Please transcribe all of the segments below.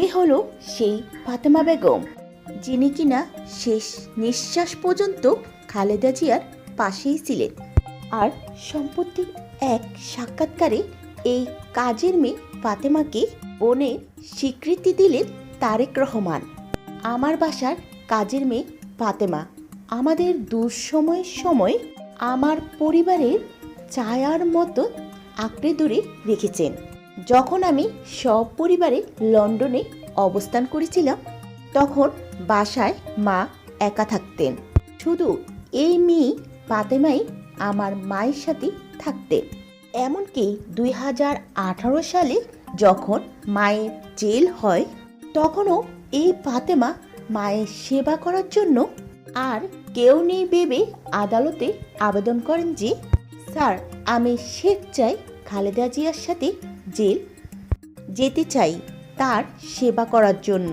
এ হলো সেই ফাতেমা বেগম, যিনি কিনা শেষ নিঃশ্বাস পর্যন্ত খালেদা জিয়ার পাশেই ছিলেন। আর সম্পত্তির এক সাক্ষাৎকারে এই কাজের মেয়ে ফাতেমাকে বোনের স্বীকৃতি দিলেন তারেক রহমান। আমার বাসার কাজের মেয়ে ফাতেমা, আমাদের দুঃসময়ের সময় আমার পরিবারের ছায়ার মতো আঁকড়ে ধরে রেখেছেন। যখন আমি সপরিবারে লন্ডনে অবস্থান করেছিলাম, তখন বাসায় মা একা থাকতেন। শুধু এই মেয়ে ফাতেমাই আমার মায়ের সাথে থাকতেন। এমনকি দুই হাজার আঠারো সালে যখন মায়ের জেল হয়, তখনও এই ফাতেমা মায়ের সেবা করার জন্য আর কেউ নেই ভেবে আদালতে আবেদন করেন যে, স্যার, আমি শেখ চাই খালেদা জিয়ার সাথে জেল যেতে চাই তার সেবা করার জন্য।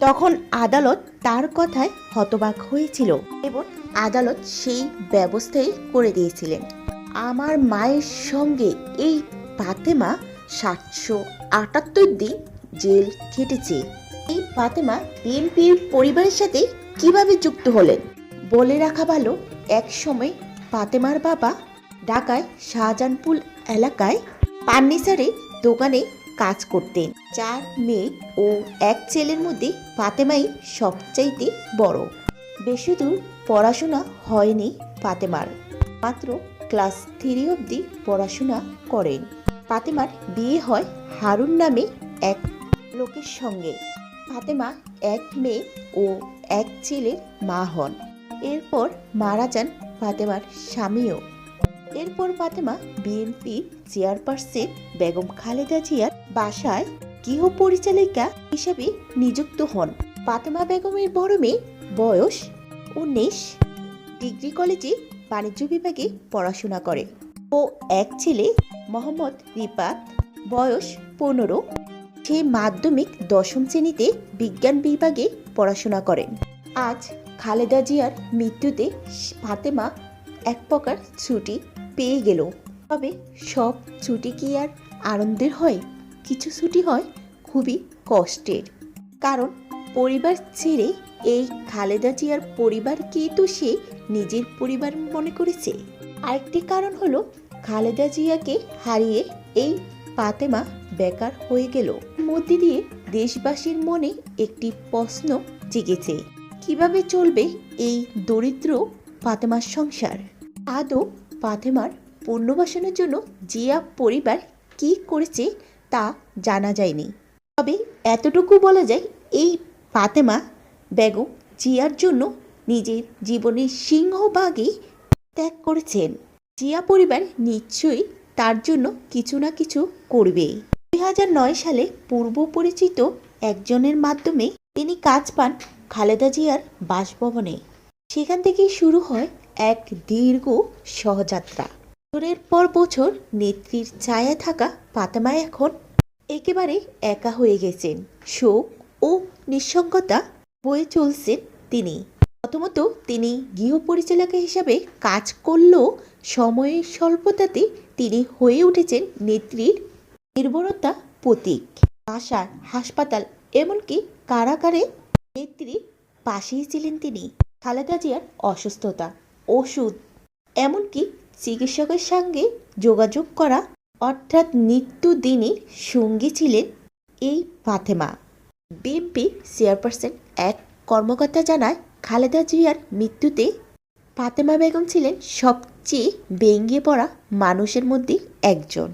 তখন আদালত তার কথায় হতবাক হয়েছিল এবং আদালত সেই ব্যবস্থাই করে দিয়েছিলেন। আমার মায়ের সঙ্গে এই ফাতেমা সাতশো আটাত্তর দিন জেল খেটেছে। এই ফাতেমা বিএনপির পরিবারের সাথে কীভাবে যুক্ত হলেন? বলে রাখা ভালো, এক সময় ফাতেমার বাবা ঢাকায় শাহজাহানপুর এলাকায় পান্নিসারে দোকানে কাজ করতেন। চার মেয়ে ও এক ছেলের মধ্যে ফাতেমাই সবচাইতে বড়। বেশি দূর পড়াশোনা হয়নি ফাতেমার। মাত্র ক্লাস থ্রি অবধি পড়াশোনা করেন। ফাতেমার বিয়ে হয় হারুন নামে এক লোকের সঙ্গে। ফাতেমা এক মেয়ে ও এক ছেলের মা হন। এরপর মারা যান ফাতেমার স্বামীও। এরপর ফাতেমা বিএনপি চেয়ারপারসন বেগম খালেদা জিয়ার বাসায় গৃহ পরিচালিকা হিসেবে নিযুক্ত হন। ফাতেমা বেগমের বড় মেয়ে বয়স উনিশ, ডিগ্রি কলেজে বাণিজ্য বিভাগে পড়াশোনা করে ও এক ছেলে মোহাম্মদ রিপাত বয়স পনেরো। সে মাধ্যমিক দশম শ্রেণীতে বিজ্ঞান বিভাগে পড়াশোনা করেন। আজ খালেদা জিয়ার মৃত্যুতে ফাতেমা এক প্রকার ছুটি পেয়ে গেল। তবে সব ছুটি কি আর আনন্দের হয়? কিছু ছুটি হয় খুবই কষ্টের। কারণ পরিবার ছেড়ে এই খালেদা জিয়ার পরিবারকেই তো সে নিজের পরিবার মনে করেছে। আরেকটি কারণ হলো খালেদা জিয়াকে হারিয়ে এই পাতেমা বেকার হয়ে গেল। মধ্যে দিয়ে দেশবাসীর মনে একটি প্রশ্ন জেগেছে, কীভাবে চলবে এই দরিদ্র ফাতেমার সংসার? আদৌ ফাতেমার পুনর্বাসনের জন্য জিয়া পরিবার কি করেছে তা জানা যায়নি। তবে এতটুকু বলা যায়, এই ফাতেমা বেগম জিয়ার জন্য নিজের জীবনের সিংহভাগই ত্যাগ করেছেন। জিয়া পরিবার নিশ্চয়ই তার জন্য কিছু না কিছু করবে। দুই হাজার নয় সালে পূর্ব পরিচিত একজনের মাধ্যমে তিনি কাজ পান খালেদা জিয়ার বাসভবনে। সেখান থেকেই শুরু হয় এক দীর্ঘ সহযাত্রা। বছরের পর বছর নেত্রীর ছায়ায় থাকা ফাতেমা এখন একেবারে একা হয়ে গেছেন। শোক ও নিঃসঙ্গতা বয়ে চলছেন তিনি। প্রথমত তিনি গৃহ পরিচালকা হিসাবে কাজ করলেও সময়ের স্বল্পতাতে তিনি হয়ে উঠেছেন নেত্রীর নির্ভরতা প্রতীক। বাসা হাসপাতাল এমনকি কারাগারে নেত্রীর পাশেই ছিলেন তিনি। খালেদা জিয়ার অসুস্থতা। ওষুধ, এমনকি চিকিৎসকের সঙ্গে যোগাযোগ করা, অর্থাৎ নিত্যদিনের সঙ্গী ছিলেন এই ফাতেমা। বিএনপি চেয়ারপারসন এক কর্মকর্তা জানায়, খালেদা জিয়ার মৃত্যুতে ফাতেমা বেগম ছিলেন সবচেয়ে ভেঙে পড়া মানুষের মধ্যে একজন।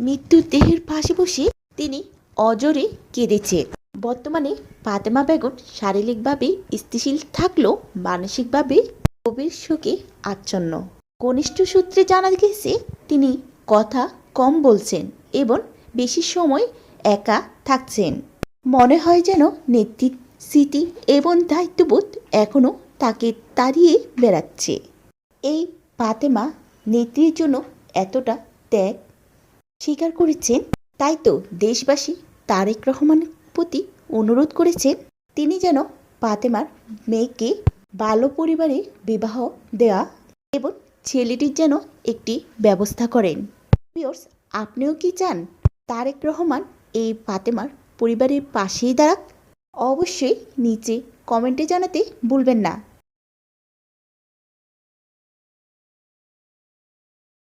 মৃত্যু দেহের পাশে বসে তিনি অজরে কেঁদেছে। বর্তমানে ফাতেমা বেগম শারীরিকভাবে স্থিতিশীল থাকলেও মানসিকভাবে গভীর শোকে আচ্ছন্ন। কনিষ্ঠ সূত্রে জানা গেছে, তিনি কথা কম বলছেন এবং বেশি সময় একা থাকছেন। মনে হয় যেন নেতৃত্ব স্মৃতি এবং দায়িত্ববোধ এখনও তাকে তাড়িয়ে বেড়াচ্ছে। এই ফাতেমা নেত্রীর জন্য এতটা ত্যাগ স্বীকার করেছেন? তাই তো দেশবাসী তারেক রহমানের প্রতি অনুরোধ করেছেন, তিনি যেন ফাতেমার মেয়েকে ভালো পরিবারে বিবাহ দেয়া এবং ছেলেটির যেন একটি ব্যবস্থা করেন। পিওর্স আপনিও কি চান তারেক রহমান এই ফাতেমার পরিবারের পাশেই দাঁড়াক? অবশ্যই নিচে কমেন্টে জানাতে ভুলবেন না।